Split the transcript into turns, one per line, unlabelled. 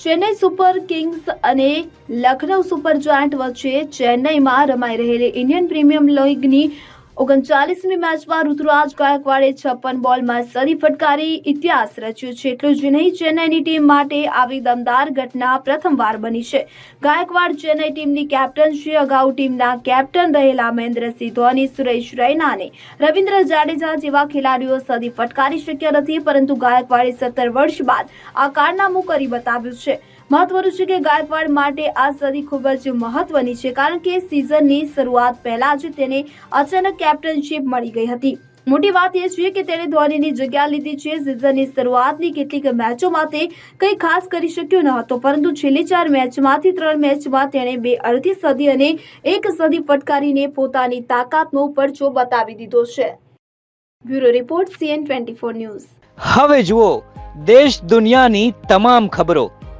Chennai super Kings અને Lucknow super giant વચ્ચે ચેન્નઈમાં રમાઈ રહેલી ઇન્ડિયન પ્રીમિયમ લીગની ઓગણચાલીસમી મેચમાં ઋતુરાજ ગાયકવાડે છપ્પન બોલમાં સદી ફટકારી, ઇતિહાસ રચ્યો છે. એટલું જ નહીં, ચેન્નઈની ટીમ માટે આવી દમદાર ઘટના પ્રથમવાર બની છે. ગાયકવાડ ચેન્નાઈ ટીમની કેપ્ટન છે. અગાઉ ટીમના કેપ્ટન રહેલા મહેન્દ્રસિંહ ધોની, સુરેશ રૈના અને રવિન્દ્ર જાડેજા જેવા ખેલાડીઓ સદી ફટકારી શક્યા નથી, પરંતુ ગાયકવાડે સત્તર વર્ષ બાદ આ કારનામું કરી બતાવ્યું છે. મહત્વનું છે કે ગાયકવાડ માટે આ સદી ખૂબ જ મહત્વની છે, કારણ કે સિઝનની શરૂઆત પહેલા જ તેને અચાનક કેપ્ટનશીપ મળી ગઈ હતી. મોટી વાત એ છે કે તેણે ધોનીની જગ્યા લીધી છે સિઝનની શરૂઆતની કેટલીક મેચોમાં તે કંઈ ખાસ કરી શક્યો ન હતો, પરંતુ છેલ્લી ચાર મેચમાંથી ત્રણ મેચમાં તેણે બે અડધી સદી અને એક સદી ફટકારીને પોતાની તાકાતનો પરચો બતાવી દીધો છે. Bureau report CN twenty news.
હવે જુઓ, દેશ દુનિયાની તમામ ખબરો.